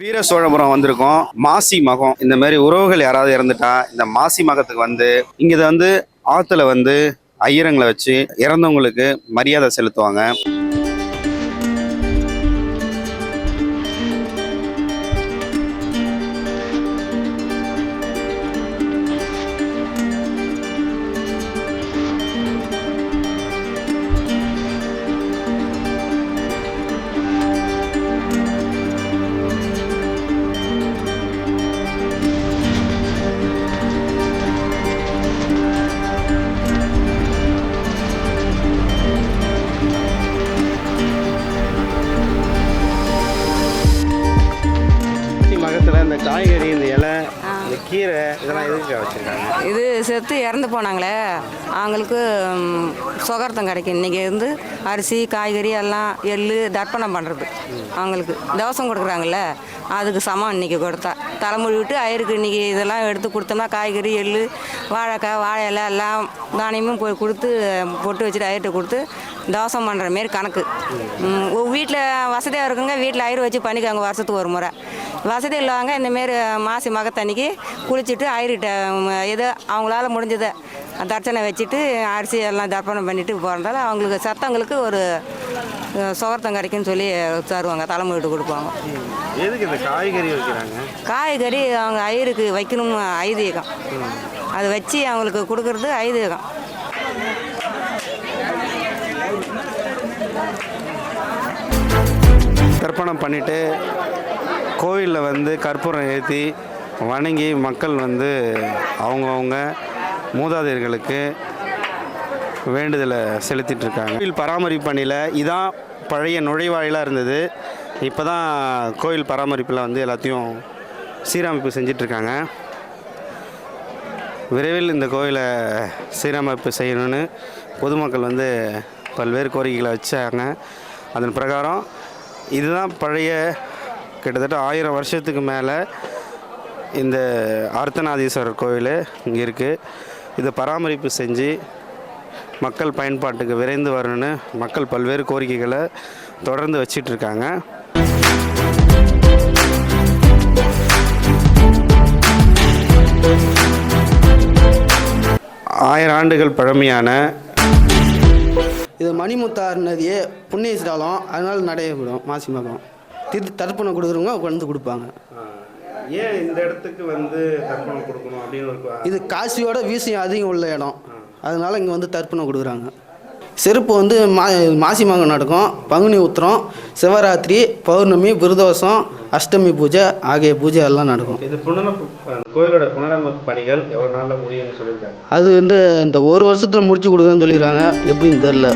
வீர சோழபுரம் வந்திருக்கோம். மாசி மகம். இந்த மாதிரி உறவுகள் யாராவது இறந்துட்டா இந்த மாசி மகத்துக்கு வந்து இங்கே வந்து ஆற்றுல வந்து ஐயரங்களை வச்சு இறந்தவங்களுக்கு மரியாதை செலுத்துவாங்க. இது செத்து இறந்து போனாங்களே. அவங்களுக்கு சுகர்த்தம் கிடைக்கும். இன்றைக்கி இருந்து அரிசி காய்கறி எல்லாம் எள் தர்ப்பணம் பண்ணுறது அவங்களுக்கு தவசம் கொடுக்குறாங்கல்ல. அதுக்கு சமம் இன்றைக்கி கொடுத்தா. தலைமொழி விட்டு அயிருக்கு இன்றைக்கி இதெல்லாம் எடுத்து கொடுத்தோம்னா காய்கறி எள் வாழைக்காய் வாழை இலை எல்லாம் தானியமும் போய் கொடுத்து பொட்டு வச்சுட்டு அயிர்கிட்ட கொடுத்து தோசம் பண்ணுற மாரி கணக்கு. வீட்டில் வசதியாக இருக்குங்க. வீட்டில் ஐயர் வச்சு பண்ணிக்காங்க வருஷத்துக்கு ஒரு முறை. வசதி இல்லாதவங்க இந்தமாரி மாசி மகத்தன்னைக்கு குளிச்சுட்டு ஐயர்கிட்ட எது அவங்களால முடிஞ்சதை தர்ச்சனை வச்சுட்டு அரிசி எல்லாம் தர்ப்பணம் பண்ணிட்டு போகிறதால அவங்களுக்கு சத்தங்களுக்கு ஒரு சுகர்த்தம் கிடைக்குன்னு சொல்லி தருவாங்க. தலைமுறை கொடுப்பாங்க. எதுக்கு இந்த காய்கறி வைக்கிறாங்க? காய்கறி அவங்க ஐயருக்கு வைக்கணும் ஐதீகம். அதை வச்சு அவங்களுக்கு கொடுக்கறது ஐதீகம். தர்ப்பணம் பண்ணிட்டு கோயிலில் வந்து கற்பூரம் ஏற்றி வணங்கி மக்கள் வந்து அவங்கவுங்க மூதாதையர்களுக்கு வேண்டுதலை செலுத்திட்டு இருக்காங்க. கோயில் பராமரிப்பு பணியில் இதான் பழைய நுழைவாயிலாக இருந்தது. இப்போ தான் கோயில் பராமரிப்பில் வந்து எல்லாத்தையும் சீரமைப்பு செஞ்சிட்ருக்காங்க. விரைவில் இந்த கோயிலை சீரமைப்பு செய்யணும்னு பொதுமக்கள் வந்து பல்வேறு கோரிக்கைகளை வச்சாங்க. அதன் பிரகாரம் இதுதான் பழைய கிட்டத்தட்ட ஆயிரம் வருஷத்துக்கு மேலே இந்த அர்த்தநாதீஸ்வரர் கோயில் இங்கே இருக்குது இதை பராமரிப்பு செஞ்சு மக்கள் பயன்பாட்டுக்கு விரைந்து வரணும்னு மக்கள் பல்வேறு கோரிக்கைகளை தொடர்ந்து வச்சிட்டு ஆயிரம் ஆண்டுகள் பழமையான இது மணிமுத்தார் நதியே புண்ணிய ஸ்தலம் அதனால நடைபெறும் மாசி மகம் தீர்த்து தர்ப்பணம் கொடுக்குறவங்க கொண்டு கொடுப்பாங்க. ஏன் இந்த இடத்துக்கு வந்து தர்ப்பணம் கொடுக்கணும் அப்படின்னு ஒரு இது காசியோட வீசியம் அதிகம் உள்ள இடம். அதனால இங்கே வந்து தர்ப்பணம் கொடுக்குறாங்க. செருப்பு வந்து மா மாசி மகம் நடக்கும். பங்குனி உத்திரம் சிவராத்திரி பௌர்ணமி பிரதோஷம் அஷ்டமி பூஜை ஆகிய பூஜை எல்லாம் நடக்கும். இது கோயிலோட புனரமைப்பு பணிகள் எவ்வளோ நாளில் முடியும்னு சொல்லியிருக்காங்க? அது வந்து இந்த ஒரு வருஷத்தில் முடிச்சு கொடுக்குறேன்னு சொல்லிடுறாங்க எப்படின்னு தெரில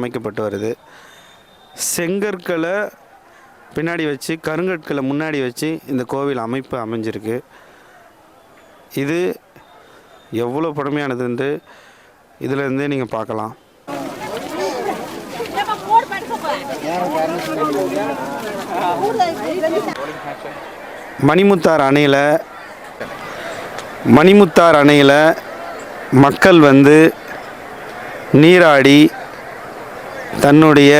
அமைக்கப்பட்டு வருது. செங்கற்களை பின்னாடி வச்சு கருங்கற்களை முன்னாடி வச்சு இந்த கோவில் அமைப்பு அமைஞ்சிருக்கு. இது எவ்வளோ பழமையானதுன்ட்டு இதிலேருந்தே நீங்கள் பார்க்கலாம். மணிமுத்தார் அணையில் மணிமுத்தார் அணையில் மக்கள் வந்து நீராடி தன்னுடைய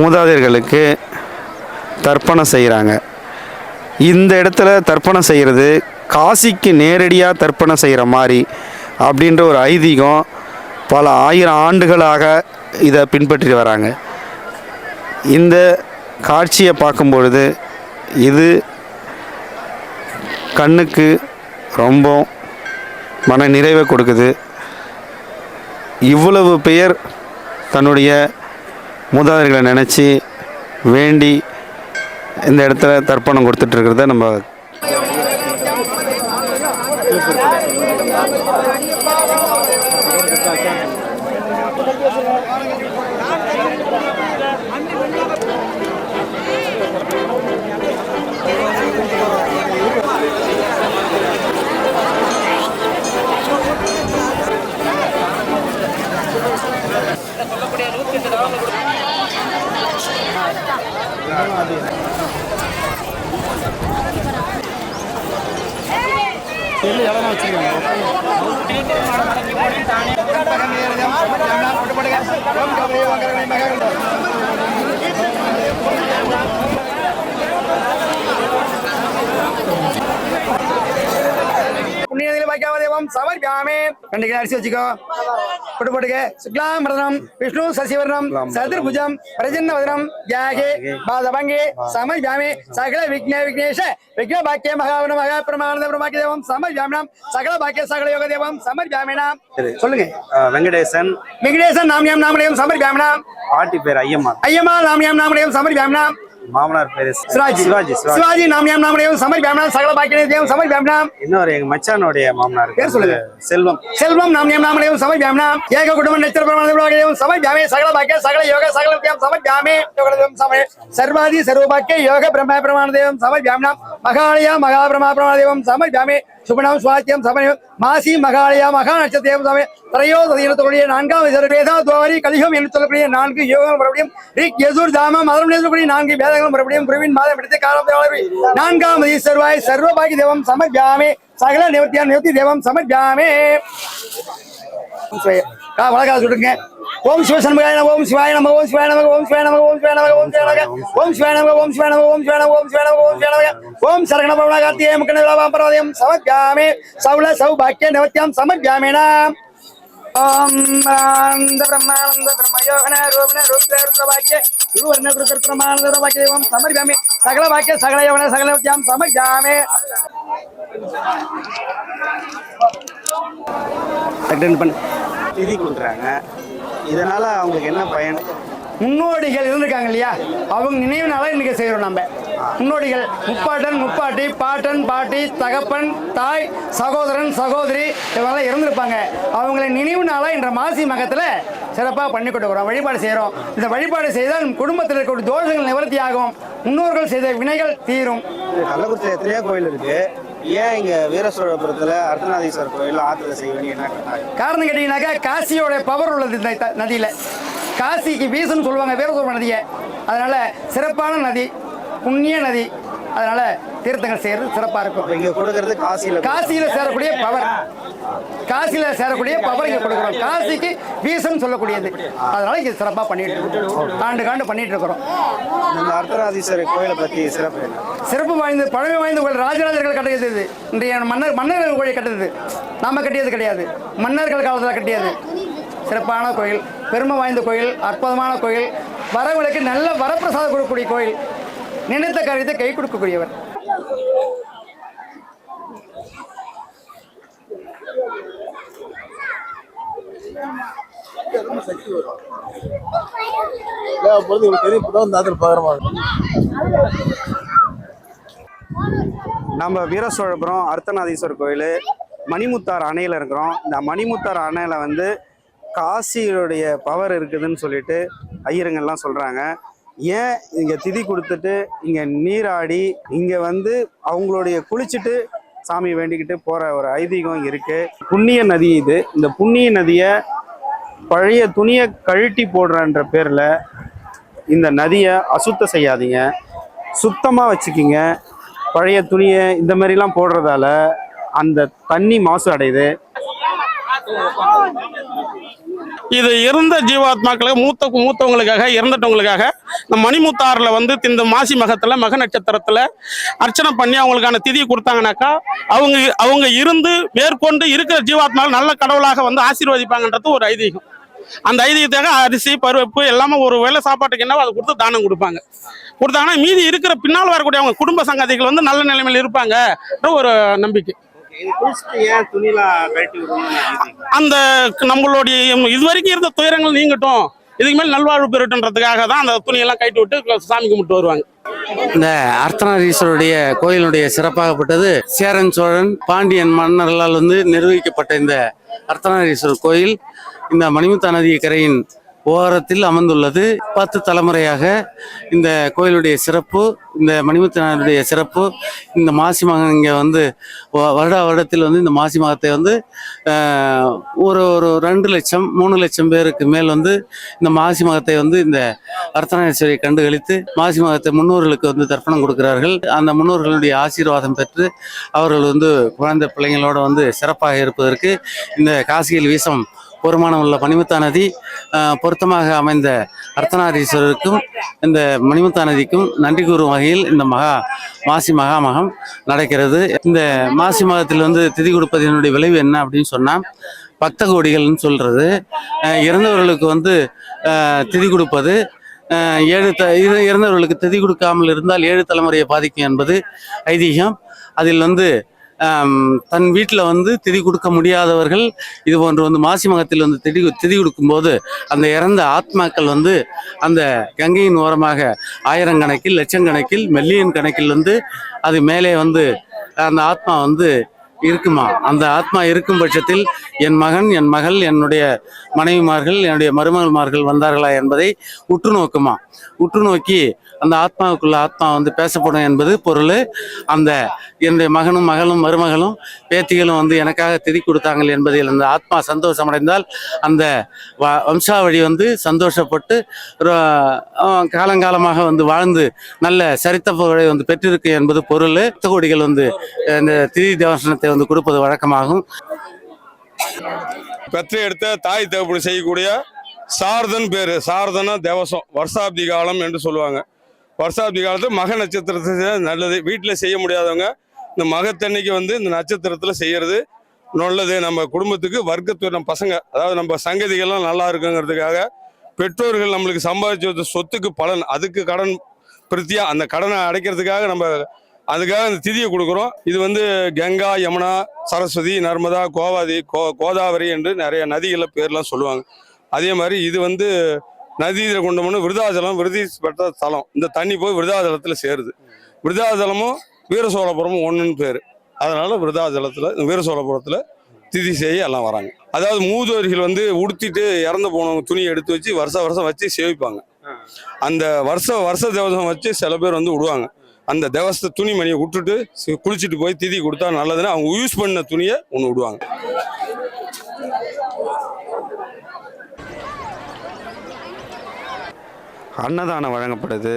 மூதாதையர்களுக்கு தர்ப்பணம் செய்கிறாங்க. இந்த இடத்துல தர்ப்பணம் செய்கிறது காசிக்கு நேரடியாக தர்ப்பணம் செய்கிற மாதிரி அப்படின்ற ஒரு ஐதீகம் பல ஆயிரம் ஆண்டுகளாக இதை பின்பற்றி வராங்க. இந்த காட்சியை பார்க்கும்பொழுது இது கண்ணுக்கு ரொம்ப மன நிறைவை கொடுக்குது. இவ்வளவு பெயர் தன்னுடைய மூதாதையர்களை நினச்சி வேண்டி இந்த இடத்துல தர்ப்பணம் சொல்லக்கூடிய நூற்றி எட்டு எவ்வளோ வச்சுருக்காங்க வைக்காவதேவம் சமர்ப்பியாமே. ரெண்டு கிலோ அரிசி வச்சுக்கோ. போட்டு போட்டுக்க. சுக்லாம் பிரதனம் விஷ்ணு சசிவர்ணம் சதுர்புஜம் பிரஜன்னவதனம் தியாகே பாதபங்கே சமர்ப்பியாமே. சகல விக்ன விக்னேஷ விக்ன பாக்கிய மகாவன மகா பிரமானந்த பிரமாக்கிய தேவம் சமர்ப்பியாமினாம். சகல பாக்கிய சகல யோக தேவம் சமர்ப்பியாமினாம் சொல்லுங்க. வெங்கடேசன். விக்னேசன் நாமியம் நாமலயம் சமர்ப்பியாமினாம். பாட்டி பேர் ஐயம்மா ஐயமா நாமியம் நாமலயம் சமர்ப்பியாமினாம். மாமனார் பேர் சிவாஜி. சிவாஜி சிவாஜி. சிவாஜி நாமியம் நாமலயம் சமர்ப்பியாமினாம் சகல பாக்கிய தேவம் சமர்ப்பியாமினாம் இன்னொரு எங்க மச்சானுடைய மாமனார் பேர் சொல்லுங்க. செல்வம். செல்வம் நாமியம் நாமலயம் சமர்ப்பியாமினாம் ஏக குடும்ப நெத்திர பிரமாணம் சமர்ப்பியாமே சகல பாக்கிய சகல யோக சகல வித்யாம் சமர்ப்பியாமே யோகதேவம் சமய சர்வாதி சர்வபாக்கிய யோக பிரம்ம பிரமாண தேவம் சமர்ப்பியாமினாம் மகாலயா மகா பிரமா பிரமாண தேவம் சமர்ப்பியாமே சுபனம் சுவாத்தியம் சமயம் மாசி மகாலயா மகா நட்சத்திரம் சமயம் திரையோதீனத்துடைய நான்காம் வேதா துவாரி கலிகம் என்று சொல்லக்கூடிய நான்கு யோகங்கள் மறுபடியும் ரிக் யசூர் தாம மதம் சொல்லக்கூடிய நான்கு வேதங்கள் மறுபடியும் குருவின் மாதம் எடுத்து காலம் நான்காம் ஈஸ்வர்வாய் சர்வபாகி தேவம் சமர்ப்பியாமே சகல நிவர்த்தியான் நிவர்த்தி தேவம் சமர்ப்பியாமே. வழக்காக சொல்லுங்க ஓம் சிவசன்மகாய நம ஓம் சிவாய நம ஓம் சிவாய நம ஓம் சிவாய நம ஓம் சிவாய நம ஓம் சிவாய நம ஓம் சிவாய நம ஓம் சிவாய நம ஓம் சிவாய நம ஓம் சிவாய நம ஓம் சிவாய நம ஓம் சரகண பவன கார்த்திகே முக்கண விழாவாம் விலாபாம்பரதயம் சமர்ப்பியாமே சௌல சௌபாக்கிய நவத்யாம் சமர்ப்பியாமேனா நாம் ओमानंद ब्रह्मानंद ब्रह्मयोगन रूपन रूपवाक्य गुरुवर्ण कृत प्रमानंद वाक्य एवं समर्गामि सकल वाक्य सकल यवन सकल இதனால அவங்களுக்கு என்ன பயன் முன்னோடிகள் இருந்திருக்காங்க இல்லையா அவங்க நினைவு நினைவுனால இன்னைக்கு செய்கிறோம் நம்ம முன்னோடிகள் முப்பாட்டன் முப்பாட்டி பாட்டன் பாட்டி தகப்பன் தாய் சகோதரன் சகோதரி இவங்கெல்லாம் இருந்திருப்பாங்க அவங்களை நினைவு நாளா என்ற மாசி மகத்தில் சிறப்பாக பண்ணி கொடுக்குறோம் வழிபாடு செய்கிறோம் இந்த வழிபாடு செய்தால் குடும்பத்தில் இருக்கக்கூடிய தோஷங்கள் நிவர்த்தி ஆகும். முன்னோர்கள் செய்த வினைகள் தீரும். கள்ளக்குறிச்சியில் எத்தனையோ கோயில் இருக்கு. ஏன் இங்க வீரசோழபுரத்துல அர்த்தநாதீஸ்வரர் கோயில் ஆத்துல வேண்டிய என்ன காரணம் கேட்டீங்கன்னாக்கா காசியோட பவர் உள்ளது இந்த நதியில. காசிக்கு வீசுன்னு சொல்லுவாங்க வீரசோழ நதியை. அதனால சிறப்பான நதி. புண்ணிய நதி. அதனால தீர்த்தங்கள் செய்யறது சிறப்பா இருக்கும். இங்க கொடுக்கறது காசியில காசியில சேரக்கூடிய பவர். காசியில சேரக்கூடிய பவர் இங்க கொடுக்குறோம் காசிக்கு வீசன் சொல்லக்கூடியது. அதனால இங்க சிறப்பா பண்ணிட்டு இருக்கோம். ஆண்டு காண்டு பண்ணிட்டு இருக்கிறோம். இந்த அர்த்தநாதீஸ்வரர் கோயிலை பத்தி சிறப்பு சிறப்பு வாய்ந்த பழமை வாய்ந்த கோயில் ராஜராஜர்கள் கட்டியது இது. இன்றைய மன்னர் மன்னர்கள் கோயில் கட்டியது. நாம கட்டியது கிடையாது. மன்னர்கள் காலத்தில் கட்டியது. சிறப்பான கோயில். பெருமை வாய்ந்த கோயில். அற்புதமான கோயில். வரவங்களுக்கு நல்ல வரப்பிரசாதம் கொடுக்கக்கூடிய கோயில். நினைத்த காரியத்தை கை கொடுக்கக்கூடியவர். நம்ம வீரசோழபுரம் அர்த்தநாதீஸ்வரர் கோயில் மணிமுத்தார் அணையில் இருக்கிறோம். இந்த மணிமுத்தார் அணையில் வந்து காசியுடைய பவர் இருக்குதுன்னு சொல்லிட்டு ஐயருங்கள்லாம் சொல்கிறாங்க ஏன் இங்கே திதி கொடுத்துட்டு இங்கே நீராடி இங்கே வந்து அவங்களுடைய குளிச்சுட்டு சாமி வேண்டிக்கிட்டு போகிற ஒரு ஐதீகம் இருக்குது புண்ணிய நதி இது. இந்த புண்ணிய நதியை பழைய துணியை கழட்டி போடுறன்ற பேரில் இந்த நதியை அசுத்தம் செய்யாதீங்க. சுத்தமாக வச்சுக்கிங்க. பழைய துணியை இந்த மாதிரிலாம் போடுறதால அந்த தண்ணி மாசு அடையுது. இது இருந்த ஜீவாத்மாக்களுக்கு மூத்த மூத்தவங்களுக்காக இறந்துட்டவங்களுக்காக இந்த மணிமுத்தாறில் வந்து இந்த மாசி மகத்தில் மக நட்சத்திரத்தில் அர்ச்சனை பண்ணி அவங்களுக்கான திதி கொடுத்தாங்கனாக்கா அவங்க அவங்க இருந்து மேற்கொண்டு இருக்கிற ஜீவாத்மாவில் நல்ல கடவுளாக வந்து ஆசீர்வதிப்பாங்கன்றது ஒரு ஐதீகம். அந்த ஐதீகத்தாக அரிசி பருப்பு எல்லாமே ஒரு வேளை சாப்பாட்டுக்கு என்னவோ அதை கொடுத்து தானம் கொடுப்பாங்க. கொடுத்தாங்கன்னா மீதி இருக்கிற பின்னால் வரக்கூடிய அவங்க குடும்ப சங்கதிகள் வந்து நல்ல நிலைமையில் இருப்பாங்க. ஒரு நம்பிக்கை. அந்த நம்மளுடைய இது வரைக்கும் இருந்த துயரங்கள் நீங்கட்டும் இதுக்கு மேல் நல்வாழ்வு பெறட்டுன்றதுக்காக தான் அந்த துணியெல்லாம் கட்டி விட்டு சாமி கும்பிட்டு வருவாங்க. இந்த அர்த்தநாரீஸ்வருடைய கோயிலுடைய சிறப்பாகப்பட்டது சேரன் சோழன் பாண்டியன் மன்னர்களால் வந்து நிர்வகிக்கப்பட்ட இந்த அர்த்தநாரீஸ்வரர் கோயில் இந்த மணிமுத்தா நதி கரையின் ஓரத்தில் அமர்ந்துள்ளது. பத்து தலைமுறையாக இந்த கோயிலுடைய சிறப்பு இந்த மணிமுத்தனாருடைய சிறப்பு இந்த மாசி மகம் இங்கே வந்து வருட வருடா வருடத்தில் வந்து இந்த மாசி மகத்தை வந்து ஒரு ஒரு ரெண்டு லட்சம் மூணு லட்சம் பேருக்கு மேல் வந்து இந்த மாசி மகத்தை வந்து இந்த அர்த்தநாரீஸ்வரியை கண்டுகளித்து மாசி மகத்தை முன்னோர்களுக்கு வந்து தர்ப்பணம் கொடுக்கிறார்கள். அந்த முன்னோர்களுடைய ஆசீர்வாதம் பெற்று அவர்கள் வந்து குழந்தை பிள்ளைங்களோட வந்து சிறப்பாக இருப்பதற்கு இந்த காசியில் வீசம் பொறுமானம் உள்ள மணிமுத்தா நதி பொருத்தமாக அமைந்த அர்த்தநாரீஸ்வரருக்கும் இந்த மணிமுத்தா நதிக்கும் நன்றி கூறும் வகையில் இந்த மகா மாசி மகாமகம் நடக்கிறது. இந்த மாசி மகத்தில் வந்து திதி கொடுப்பதனுடைய விளைவு என்ன அப்படின்னு சொன்னால் பக்த கோடிகள்னு சொல்கிறது இறந்தவர்களுக்கு வந்து திதி கொடுப்பது ஏழு த இறந்தவர்களுக்கு திதி கொடுக்காமல் இருந்தால் ஏழு தலைமுறையை பாதிக்கும் என்பது ஐதீகம். அதில் வந்து தன் வீட்டில் வந்து திதி கொடுக்க முடியாதவர்கள் இது போன்று வந்து மாசி மகத்தில் வந்து திதி திதி கொடுக்கும்போது அந்த இறந்த ஆத்மாக்கள் வந்து அந்த கங்கையின் ஓரமாக ஆயிரக்கணக்கில் லட்சக்கணக்கில் மில்லியன் கணக்கில் வந்து அது மேலே வந்து அந்த ஆத்மா வந்து இருக்குமா? அந்த ஆத்மா இருக்கும் பட்சத்தில் என் மகன் என் மகள் என்னுடைய மனைவிமார்கள் என்னுடைய மருமகள்மார்கள் வந்தார்களா என்பதை உற்று நோக்குமா? உற்று நோக்கி அந்த ஆத்மாவுக்குள்ள ஆத்மா வந்து பேசப்படும் என்பது பொருள். அந்த என்னுடைய மகனும் மகளும் மருமகளும் பேத்திகளும் வந்து எனக்காக திதி கொடுத்தாங்கள் என்பதில் அந்த ஆத்மா சந்தோஷமடைந்தால் அந்த வ- வம்சாவழி வந்து சந்தோஷப்பட்டு காலங்காலமாக வந்து வாழ்ந்து நல்ல சரித்த புகழை வந்து பெற்றிருக்கு என்பது பொருள். கோடிகள் வந்து இந்த திதி தேவசனத்தை வந்து கொடுப்பது வழக்கமாகும். பெற்ற எடுத்த தாய் தகப்பன் செய்யக்கூடிய சாரதன் பேர். சாரதனா தேவசம் வருஷாப்தி காலம் என்று சொல்லுவாங்க. வருஷாப்தி காலத்தில் மக நட்சத்திரத்தை நல்லது. வீட்டில் செய்ய முடியாதவங்க இந்த மகத்தன்னைக்கு வந்து இந்த நட்சத்திரத்தில் செய்கிறது நல்லது. நம்ம குடும்பத்துக்கு வர்க்கத்து நம்ம பசங்க அதாவது நம்ம சங்கதிகள்லாம் நல்லா இருக்குங்கிறதுக்காக பெற்றோர்கள் நம்மளுக்கு சம்பாதிச்ச சொத்துக்கு பலன் அதுக்கு கடன் பிரத்தியா அந்த கடனை அடைக்கிறதுக்காக நம்ம அதுக்காக அந்த திதியை கொடுக்குறோம். இது வந்து கங்கா யமுனா சரஸ்வதி நர்மதா கோவாதி கோ கோதாவரி என்று நிறைய நதிகளை பேர்லாம் சொல்லுவாங்க. அதே மாதிரி இது வந்து நதியில் கொண்டு போன விருதாச்சலம் விருதி பெற்ற தலம். இந்த தண்ணி போய் விருதாச்சலத்தில் சேருது. விருதாச்சலமும் வீரசோழபுரமும் ஒன்றுன்னு பேர். அதனால விருதாச்சலத்தில் வீரசோழபுரத்தில் திதி செய்ய எல்லாம் வராங்க. அதாவது மூதோரிகள் வந்து உடுத்திட்டு இறந்து போனவங்க துணியை எடுத்து வச்சு வருஷ வருஷம் வச்சு சேவிப்பாங்க. அந்த வருஷ வருஷ தேவசம் வச்சு சில பேர் வந்து விடுவாங்க. அந்த தேவச துணிமணியை விட்டுட்டு குளிச்சுட்டு போய் திதி கொடுத்தா நல்லதுன்னு அவங்க யூஸ் பண்ண துணியை ஒன்று விடுவாங்க. அன்னதானம் வழங்கப்படுது.